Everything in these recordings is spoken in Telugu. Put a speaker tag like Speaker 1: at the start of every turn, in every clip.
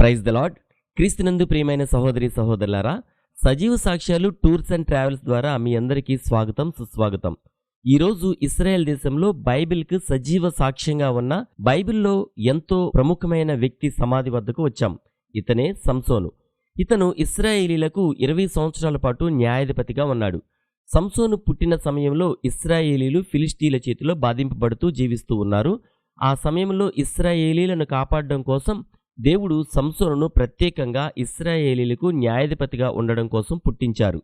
Speaker 1: ప్రైజ్ ద లాడ్ క్రీస్తునందు ప్రియమైన సహోదరి సహోదరులారా సజీవ సాక్ష్యాలు టూర్స్ అండ్ ట్రావెల్స్ ద్వారా మీ అందరికీ స్వాగతం సుస్వాగతం. ఈరోజు ఇస్రాయెల్ దేశంలో బైబిల్కు సజీవ సాక్ష్యంగా ఉన్న బైబిల్లో ఎంతో ప్రముఖమైన వ్యక్తి సమాధి వద్దకు వచ్చాం. ఇతనే సంసోను. ఇతను ఇస్రాయేలీలకు ఇరవై సంవత్సరాల పాటు న్యాయాధిపతిగా ఉన్నాడు. సంసోను పుట్టిన సమయంలో ఇస్రాయేలీలు ఫిలిస్టీల చేతిలో బాధింపబడుతూ జీవిస్తూ ఉన్నారు. ఆ సమయంలో ఇస్రాయేలీలను కాపాడడం కోసం దేవుడు సంసోనును ప్రత్యేకంగా ఇస్రాయేలీలకు న్యాయాధిపతిగా ఉండడం కోసం పుట్టించారు.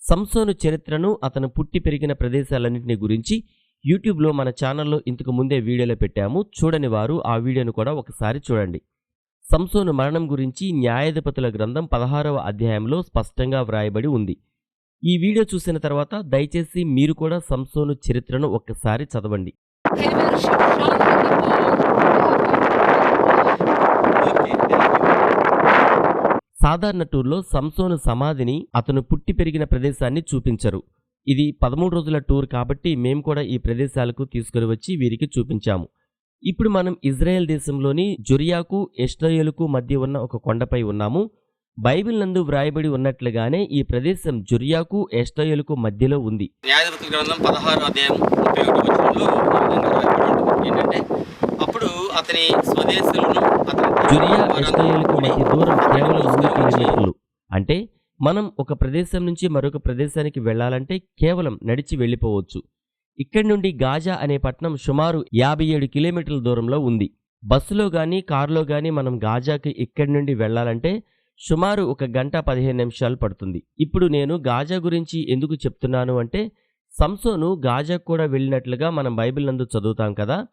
Speaker 1: సంసోను చరిత్రను అతను పుట్టి పెరిగిన ప్రదేశాలన్నింటినీ గురించి యూట్యూబ్లో మన ఛానల్లో ఇంతకు ముందే వీడియోలో పెట్టాము. చూడని వారు ఆ వీడియోను కూడా ఒకసారి చూడండి. సంసోను మరణం గురించి న్యాయాధిపతుల గ్రంథం పదహారవ అధ్యాయంలో స్పష్టంగా వ్రాయబడి ఉంది. ఈ వీడియో చూసిన తర్వాత దయచేసి మీరు కూడా సంసోను చరిత్రను ఒక్కసారి చదవండి. సాధారణ టూర్లో సంసోను సమాధిని అతను పుట్టి పెరిగిన ప్రదేశాన్ని చూపించరు. ఇది పదమూడు రోజుల టూర్ కాబట్టి మేము కూడా ఈ ప్రదేశాలకు తీసుకుని వచ్చి వీరికి చూపించాము. ఇప్పుడు మనం ఇజ్రాయెల్ దేశంలోని జురియాకు ఎస్ట్రయేలుకు మధ్య ఉన్న ఒక కొండపై ఉన్నాము. బైబిల్ నందు వ్రాయబడి ఉన్నట్లుగానే ఈ ప్రదేశం జురియాకు ఎస్ట్రయేలుకు మధ్యలో ఉంది.
Speaker 2: గ్రంథం పదహారు అధ్యాయం ముప్పై ఒకటి ఏంటంటే అతని స్వదేశులను
Speaker 1: జొరియా మధ్య దూరం కేవలం కిలోమీటర్లు అంటే మనం ఒక ప్రదేశం నుంచి మరొక ప్రదేశానికి వెళ్ళాలంటే కేవలం నడిచి వెళ్ళిపోవచ్చు. ఇక్కడి నుండి గాజా అనే పట్టణం సుమారు యాభై ఏడు కిలోమీటర్ల దూరంలో ఉంది. బస్సులో గాని కారులో గాని మనం గాజాకి ఇక్కడి నుండి వెళ్ళాలంటే సుమారు ఒక గంట పదిహేను నిమిషాలు పడుతుంది. ఇప్పుడు నేను గాజా గురించి ఎందుకు చెప్తున్నాను అంటే సంసోను గాజాకు కూడా వెళ్ళినట్లుగా మనం బైబిల్ నందు చదువుతాం కదా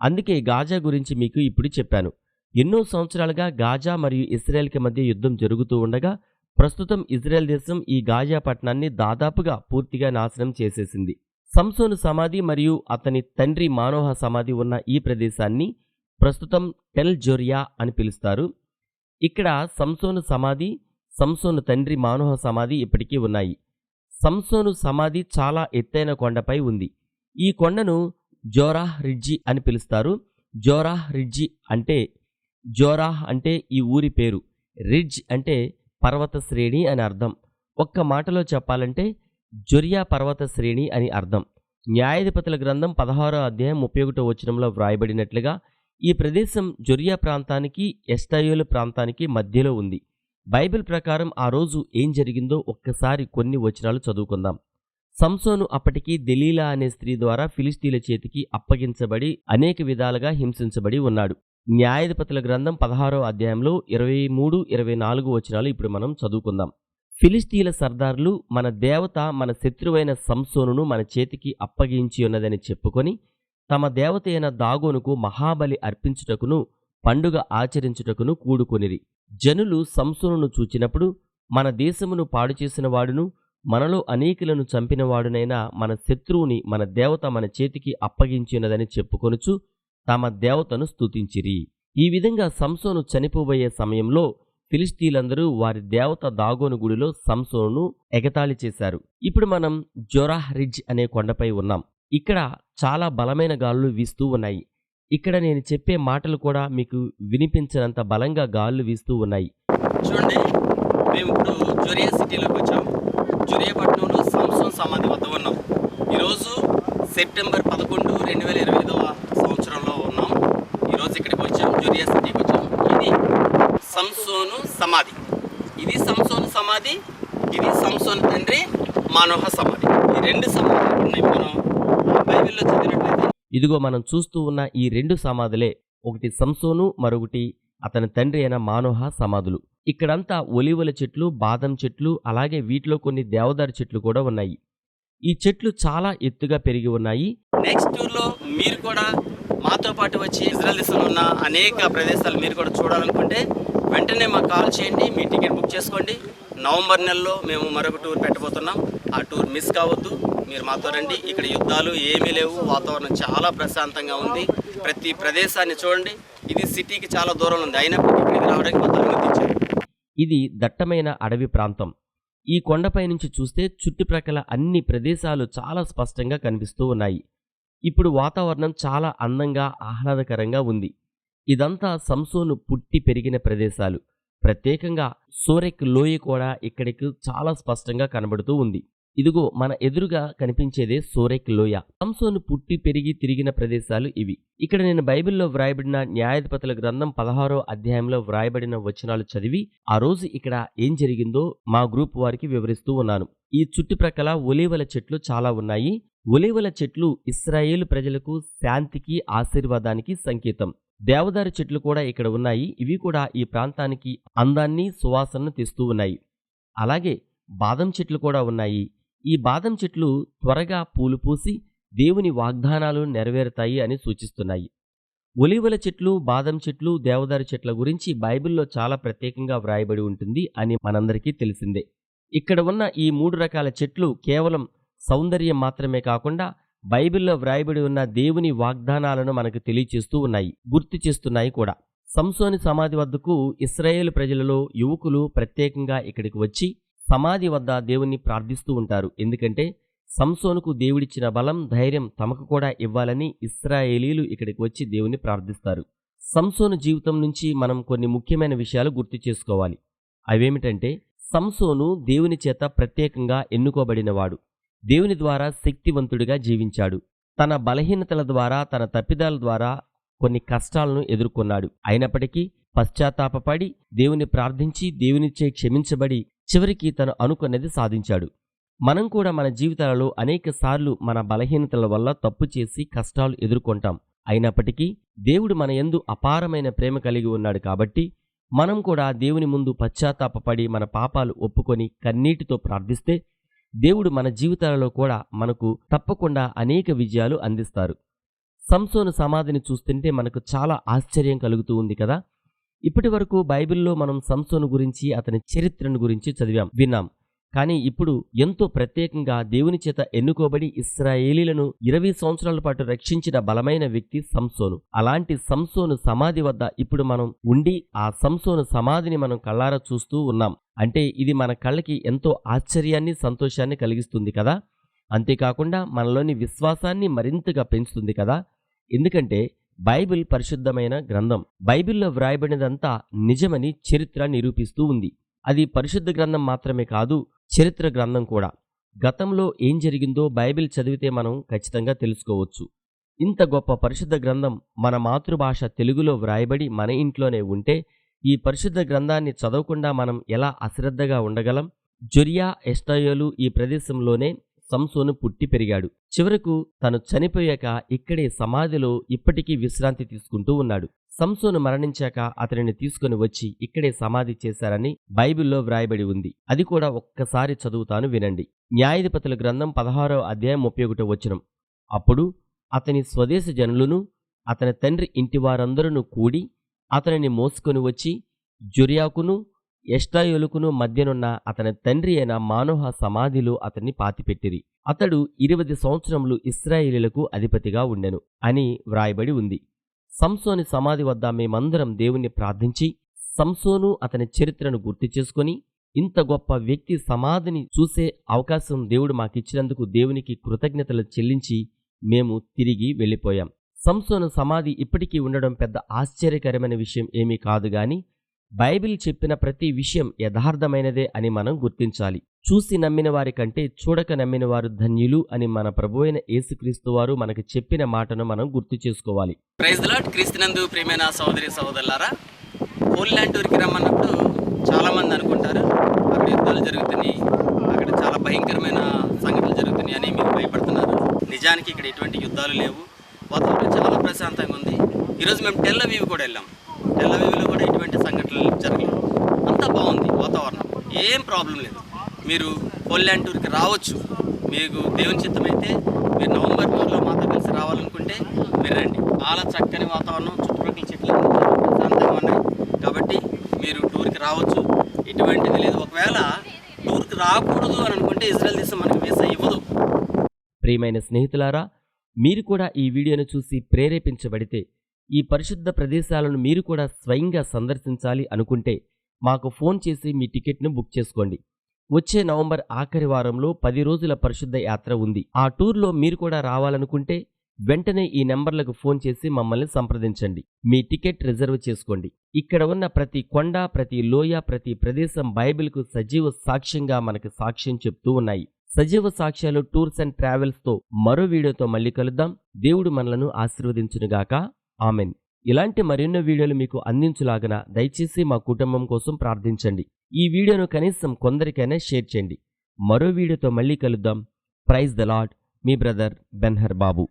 Speaker 1: అందుకే గాజా గురించి మీకు ఇప్పుడు చెప్పాను. ఎన్నో సంవత్సరాలుగా గాజా మరియు ఇజ్రాయెల్కి మధ్య యుద్ధం జరుగుతూ ఉండగా ప్రస్తుతం ఇజ్రాయెల్ దేశం ఈ గాజా పట్టణాన్ని దాదాపుగా పూర్తిగా నాశనం చేసేసింది. సంసోను సమాధి మరియు అతని తండ్రి మానోహ సమాధి ఉన్న ఈ ప్రదేశాన్ని ప్రస్తుతం టెల్ జొరియా అని పిలుస్తారు. ఇక్కడ సంసోను సమాధి సంసోను తండ్రి మానోహ సమాధి ఇప్పటికీ ఉన్నాయి. సంసోను సమాధి చాలా ఎత్తైన కొండపై ఉంది. ఈ కొండను జోరాహ్ రిడ్జి అని పిలుస్తారు. జోరాహ్ రిడ్జి అంటే జోరాహ్ అంటే ఈ ఊరి పేరు. రిడ్జ్ అంటే పర్వత శ్రేణి అని అర్థం. ఒక్క మాటలో చెప్పాలంటే జొరియా పర్వత శ్రేణి అని అర్థం. న్యాయాధిపతుల గ్రంథం పదహారో అధ్యాయం ముప్పై ఒకటో వచనంలో వ్రాయబడినట్లుగా ఈ ప్రదేశం జొరియా ప్రాంతానికి ఎస్టాయోలు ప్రాంతానికి మధ్యలో ఉంది. బైబిల్ ప్రకారం ఆ రోజు ఏం జరిగిందో ఒక్కసారి కొన్ని వచనాలు చదువుకుందాం. సంసోను అప్పటికి దెలీలా అనే స్త్రీ ద్వారా ఫిలిస్తీన్ల చేతికి అప్పగించబడి అనేక విధాలుగా హింసించబడి ఉన్నాడు. న్యాయాధిపతుల గ్రంథం పదహారో అధ్యాయంలో ఇరవై మూడు ఇరవై నాలుగు వచనాలు ఇప్పుడు మనం చదువుకుందాం. ఫిలిస్తీన్ల సర్దారులు మన దేవత మన శత్రువైన సంసోనును మన చేతికి అప్పగించి ఉన్నదని చెప్పుకొని తమ దేవత అయిన దాగోనుకు మహాబలి అర్పించుటకును పండుగ ఆచరించుటకును కూడుకొనిరి. జనులు సంసోనును చూచినప్పుడు మన దేశమును పాడు చేసిన వాడును మనలో అనేకులను చంపినవాడునైనా మన శత్రువుని మన దేవత మన చేతికి అప్పగించినదని చెప్పుకొనుచు తమ దేవతను స్తుతించిరి. ఈ విధంగా సంసోను చనిపోబోయే సమయంలో ఫిలిస్తీన్లందరూ వారి దేవత దాగోను గుడిలో సంసోను ఎగతాళి చేశారు. ఇప్పుడు మనం జొరాహ్ రిడ్జ్ అనే కొండపై ఉన్నాం. ఇక్కడ చాలా బలమైన గాలులు వీస్తూ ఉన్నాయి. ఇక్కడ నేను చెప్పే మాటలు కూడా మీకు వినిపించినంత బలంగా గాలులు వీస్తూ ఉన్నాయి.
Speaker 2: చూడండి మేము ఇప్పుడు జొరియా సిటీలోకి వచ్చాం జురేపట్నంలో పట్టణంలో సమాధి వద్ద ఉన్నాం. ఈరోజు సెప్టెంబర్ పదకొండు రెండు వేల ఇరవై ఐదవ సంవత్సరంలో ఉన్నాం. ఈరోజు ఇక్కడికి వచ్చాం జురియా సిటీకి వచ్చాం. ఇది సంసోను సమాధి. ఇది సంసోను సమాధి ఇది సంసోను తండ్రి మానోహ సమాధి. ఈ రెండు సమాధులు ఉన్నాయి మనం బైబిల్లో చదివినట్లయితే.
Speaker 1: ఇదిగో మనం చూస్తూ ఉన్న ఈ రెండు సమాధులే ఒకటి సంసోను మరొకటి అతని తండ్రి అయిన మానోహ సమాధులు. ఇక్కడంతా ఒలివల చెట్లు బాదం చెట్లు అలాగే వీటిలో కొన్ని దేవదారు చెట్లు కూడా ఉన్నాయి. ఈ చెట్లు చాలా ఎత్తుగా పెరిగి ఉన్నాయి.
Speaker 2: నెక్స్ట్ టూర్లో మీరు కూడా మాతో పాటు వచ్చి ఇజ్రాయల్ దేశంలో ఉన్న అనేక ప్రదేశాలు మీరు కూడా చూడాలనుకుంటే వెంటనే మాకు కాల్ చేయండి మీ టికెట్ బుక్ చేసుకోండి. నవంబర్ నెలలో మేము మరొక టూర్ పెట్టబోతున్నాం. ఆ టూర్ మిస్ కావద్దు. మీరు మాతో రండి. ఇక్కడ యుద్ధాలు ఏమీ లేవు. వాతావరణం చాలా ప్రశాంతంగా ఉంది. ప్రతి ప్రదేశాన్ని చూడండి. ఇది సిటీకి చాలా దూరంలో ఉంది. అయినప్పటికీ ఇక్కడికి రావడానికి కొంత అనుమతించారు
Speaker 1: ఇది దట్టమైన అడవి ప్రాంతం. ఈ కొండపై నుంచి చూస్తే చుట్టుప్రక్కల అన్ని ప్రదేశాలు చాలా స్పష్టంగా కనిపిస్తూ ఉన్నాయి. ఇప్పుడు వాతావరణం చాలా అందంగా ఆహ్లాదకరంగా ఉంది. ఇదంతా సంసోను పుట్టి పెరిగిన ప్రదేశాలు. ప్రత్యేకంగా సోరెక్ లోయ కూడా ఇక్కడికి చాలా స్పష్టంగా కనబడుతూ ఉంది. ఇదిగో మన ఎదురుగా కనిపించేదే సోరెక్ లోయ. సంసోను పుట్టి పెరిగి తిరిగిన ప్రదేశాలు ఇవి. ఇక్కడ నేను బైబిల్లో వ్రాయబడిన న్యాయాధిపతుల గ్రంథం పదహారో అధ్యాయంలో వ్రాయబడిన వచనాలు చదివి ఆ రోజు ఇక్కడ ఏం జరిగిందో మా గ్రూప్ వారికి వివరిస్తూ ఉన్నాను. ఈ చుట్టుప్రక్కల ఒలీవల చెట్లు చాలా ఉన్నాయి. ఒలీవల చెట్లు ఇస్రాయేల్ ప్రజలకు శాంతికి ఆశీర్వాదానికి సంకేతం. దేవదారు చెట్లు కూడా ఇక్కడ ఉన్నాయి. ఇవి కూడా ఈ ప్రాంతానికి అందాన్ని సువాసనను తెస్తూ ఉన్నాయి. అలాగే బాదం చెట్లు కూడా ఉన్నాయి. ఈ బాదం చెట్లు త్వరగా పూలు పూసి దేవుని వాగ్దానాలు నెరవేరుతాయి అని సూచిస్తున్నాయి. ఒలివల చెట్లు బాదం చెట్లు దేవదారు చెట్ల గురించి బైబిల్లో చాలా ప్రత్యేకంగా వ్రాయబడి ఉంటుంది అని మనందరికీ తెలిసిందే. ఇక్కడ ఉన్న ఈ మూడు రకాల చెట్లు కేవలం సౌందర్యం మాత్రమే కాకుండా బైబిల్లో వ్రాయబడి ఉన్న దేవుని వాగ్దానాలను మనకు తెలియచేస్తూ ఉన్నాయి గుర్తు చేస్తున్నాయి కూడా. సంసోని సమాధి వద్దకు ఇస్రాయేల్ ప్రజలలో యువకులు ప్రత్యేకంగా ఇక్కడికి వచ్చి సమాధి వద్ద దేవుణ్ణి ప్రార్థిస్తూ ఉంటారు. ఎందుకంటే సంసోనుకు దేవుడిచ్చిన బలం ధైర్యం తమకు కూడా ఇవ్వాలని ఇస్రాయేలీలు ఇక్కడికి వచ్చి దేవుని ప్రార్థిస్తారు. సంసోను జీవితం నుంచి మనం కొన్ని ముఖ్యమైన విషయాలు గుర్తు చేసుకోవాలి. అవేమిటంటే సంసోను దేవుని చేత ప్రత్యేకంగా ఎన్నుకోబడినవాడు. దేవుని ద్వారా శక్తివంతుడిగా జీవించాడు. తన బలహీనతల ద్వారా తన తప్పిదాల ద్వారా కొన్ని కష్టాలను ఎదుర్కొన్నాడు. అయినప్పటికీ పశ్చాత్తాపపడి దేవుని ప్రార్థించి దేవునిచే క్షమించబడి చివరికి తను అనుకున్నది సాధించాడు. మనం కూడా మన జీవితాలలో అనేక సార్లు మన బలహీనతల వల్ల తప్పు చేసి కష్టాలు ఎదుర్కొంటాం. అయినప్పటికీ దేవుడు మన యందు అపారమైన ప్రేమ కలిగి ఉన్నాడు కాబట్టి మనం కూడా దేవుని ముందు పశ్చాత్తాపపడి మన పాపాలు ఒప్పుకొని కన్నీటితో ప్రార్థిస్తే దేవుడు మన జీవితాలలో కూడా మనకు తప్పకుండా అనేక విజయాలు అందిస్తారు. సంసోను సమాధిని చూస్తుంటే మనకు చాలా ఆశ్చర్యం కలుగుతూ ఉంది కదా? ఇప్పటి వరకు బైబిల్లో మనం సంసోను గురించి అతని చరిత్రను గురించి చదివాం విన్నాం. కానీ ఇప్పుడు ఎంతో ప్రత్యేకంగా దేవుని చేత ఎన్నుకోబడి ఇస్రాయేలీలను ఇరవై సంవత్సరాల పాటు రక్షించిన బలమైన వ్యక్తి సంసోను. అలాంటి సంసోను సమాధి వద్ద ఇప్పుడు మనం ఉండి ఆ సంసోను సమాధిని మనం కళ్ళారా చూస్తూ ఉన్నాం. అంటే ఇది మన కళ్ళకి ఎంతో ఆశ్చర్యాన్ని సంతోషాన్ని కలిగిస్తుంది కదా? అంతేకాకుండా మనలోని విశ్వాసాన్ని మరింతగా పెంచుతుంది కదా? ఎందుకంటే బైబిల్ పరిశుద్ధమైన గ్రంథం. బైబిల్లో వ్రాయబడినదంతా నిజమని చరిత్ర నిరూపిస్తూ ఉంది. అది పరిశుద్ధ గ్రంథం మాత్రమే కాదు చరిత్ర గ్రంథం కూడా. గతంలో ఏం జరిగిందో బైబిల్ చదివితే మనం ఖచ్చితంగా తెలుసుకోవచ్చు. ఇంత గొప్ప పరిశుద్ధ గ్రంథం మన మాతృభాష తెలుగులో వ్రాయబడి మన ఇంట్లోనే ఉంటే ఈ పరిశుద్ధ గ్రంథాన్ని చదవకుండా మనం ఎలా అశ్రద్ధగా ఉండగలం? జొరియా ఎస్టాయోలు ఈ ప్రదేశంలోనే సంసోను పుట్టి పెరిగాడు. చివరకు తను చనిపోయాక ఇక్కడే సమాధిలో ఇప్పటికీ విశ్రాంతి తీసుకుంటూ ఉన్నాడు. సంసోను మరణించాక అతనిని తీసుకుని వచ్చి ఇక్కడే సమాధి చేశారని బైబిల్లో వ్రాయబడి ఉంది. అది కూడా ఒక్కసారి చదువుతాను వినండి. న్యాయాధిపతుల గ్రంథం పదహారో అధ్యాయం ముప్పై ఒకటో వచనం. అప్పుడు అతని స్వదేశ జనులను అతని తండ్రి ఇంటివారందరూ కూడి అతనిని మోసుకొని వచ్చి జురియాకును ఎష్టాయోలుకును మధ్యనున్న అతని తండ్రి అయిన మానోహ సమాధిలో అతన్ని పాతిపెట్టిరి. అతడు ఇరవది సంవత్సరములు ఇస్రాయేలీలకు అధిపతిగా ఉండెను అని వ్రాయబడి ఉంది. సంసోని సమాధి వద్ద మేమందరం దేవుణ్ణి ప్రార్థించి సంసోను అతని చరిత్రను గుర్తు చేసుకొని ఇంత గొప్ప వ్యక్తి సమాధిని చూసే అవకాశం దేవుడు మాకిచ్చినందుకు దేవునికి కృతజ్ఞతలు చెల్లించి మేము తిరిగి వెళ్ళిపోయాం. సంసోను సమాధి ఇప్పటికీ ఉండడం పెద్ద ఆశ్చర్యకరమైన విషయం ఏమీ కాదు గాని బైబిల్ చెప్పిన ప్రతి విషయం యథార్థమైనదే అని మనం గుర్తించాలి. చూసి నమ్మిన వారి కంటే చూడక నమ్మిన వారు ధన్యులు అని మన ప్రభువైన యేసుక్రీస్తు వారు మనకు చెప్పిన మాటను మనం గుర్తు చేసుకోవాలి.
Speaker 2: ప్రైజ్ లాట్ క్రీస్తునందు ప్రియమైన సహోదరి సహోదరులారా పోల్లాండ్ టూర్కి రమ్మన్నప్పుడు చాలా మంది అనుకుంటారు అక్కడ యుద్ధాలు జరుగుతున్నాయి అక్కడ చాలా భయంకరమైన సంఘటనలు జరుగుతున్నాయి అని మీరు భయపడుతున్నారు. నిజానికి ఇక్కడ ఎటువంటి యుద్ధాలు లేవు. వాతావరణం చాలా ప్రశాంతంగా ఉంది. ఈరోజు మేము టెల్ అవీవ్ కూడా వెళ్ళాం. టెల్ కూడా ఎటువంటి సంఘటనలు జరగలేదు. అంతా బాగుంది వాతావరణం. ఏం ప్రాబ్లం లేదు. మీరు పోల్లాండ్ టూర్కి రావచ్చు. మీకు దేవుని చిత్తమైతే మీరు నవంబర్ టూర్లో మాతో కలిసి రావాలనుకుంటే మీరు రండి. చాలా చక్కని వాతావరణం చుట్టుపక్కల చెట్లు అన్నీ ప్రశాంతంగా ఉన్నాయి. కాబట్టి మీరు టూర్కి రావచ్చు. ఎటువంటిది లేదు. ఒకవేళ టూర్కి రాకూడదు అని అనుకుంటే ఇజ్రాయల్ దేశం మనకి వీసా ఇవ్వదు.
Speaker 1: ప్రియమైన స్నేహితులారా మీరు కూడా ఈ వీడియోను చూసి ప్రేరేపించబడితే ఈ పరిశుద్ధ ప్రదేశాలను మీరు కూడా స్వయంగా సందర్శించాలి అనుకుంటే మాకు ఫోన్ చేసి మీ టికెట్ను బుక్ చేసుకోండి. వచ్చే నవంబర్ ఆఖరి వారంలో పది రోజుల పరిశుద్ధ యాత్ర ఉంది. ఆ టూర్లో మీరు కూడా రావాలనుకుంటే వెంటనే ఈ నెంబర్లకు ఫోన్ చేసి మమ్మల్ని సంప్రదించండి. మీ టికెట్ రిజర్వ్ చేసుకోండి. ఇక్కడ ఉన్న ప్రతి కొండ ప్రతి లోయ ప్రతి ప్రదేశం బైబిల్కు సజీవ సాక్ష్యంగా మనకు సాక్ష్యం చెప్తూ ఉన్నాయి. సజీవ సాక్ష్యాలు టూర్స్ అండ్ ట్రావెల్స్తో మరో వీడియోతో మళ్ళీ కలుద్దాం. దేవుడు మనలను ఆశీర్వదించునుగాక. ఆమెన్. ఇలాంటి మరెన్నో వీడియోలు మీకు అందించులాగన దయచేసి మా కుటుంబం కోసం ప్రార్థించండి. ఈ వీడియోను కనీసం కొందరికైనా షేర్ చేయండి. మరో వీడియోతో మళ్ళీ కలుద్దాం. ప్రైజ్ ద లాడ్ మీ బ్రదర్ బెన్హర్ బాబు